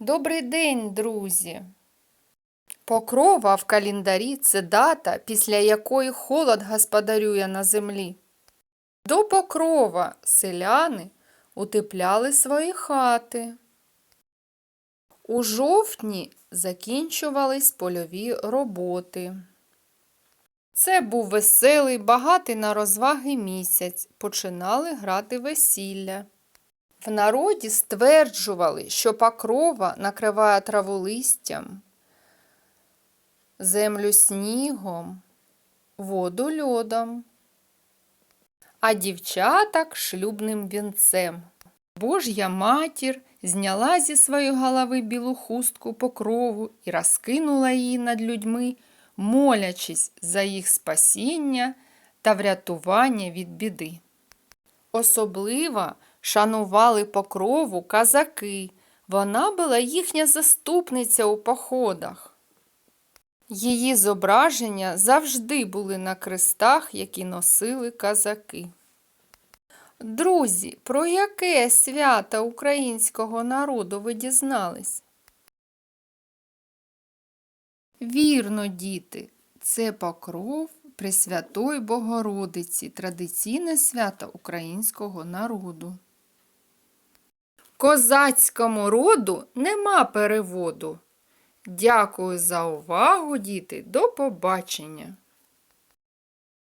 Добрий день, друзі! Покрова в календарі це дата, після якої холод господарює на землі. До покрова селяни утепляли свої хати. У жовтні закінчувались польові роботи. Це був веселий, багатий на розваги місяць. Починали грати весілля. В народі стверджували, що покрова накриває траву листям, землю снігом, воду льодом, а дівчаток шлюбним вінцем. Божя матір зняла зі своєї голови білу хустку покрову і розкинула її над людьми, молячись за їх спасіння та врятування від біди. Особливо шанували покрову казаки. Вона була їхня заступниця у походах. Її зображення завжди були на крестах, які носили казаки. Друзі, про яке свято українського народу ви дізнались? Вірно, діти, це покров Пресвятої Богородиці, традиційне свято українського народу. Козацькому роду нема переводу. Дякую за увагу, діти. До побачення!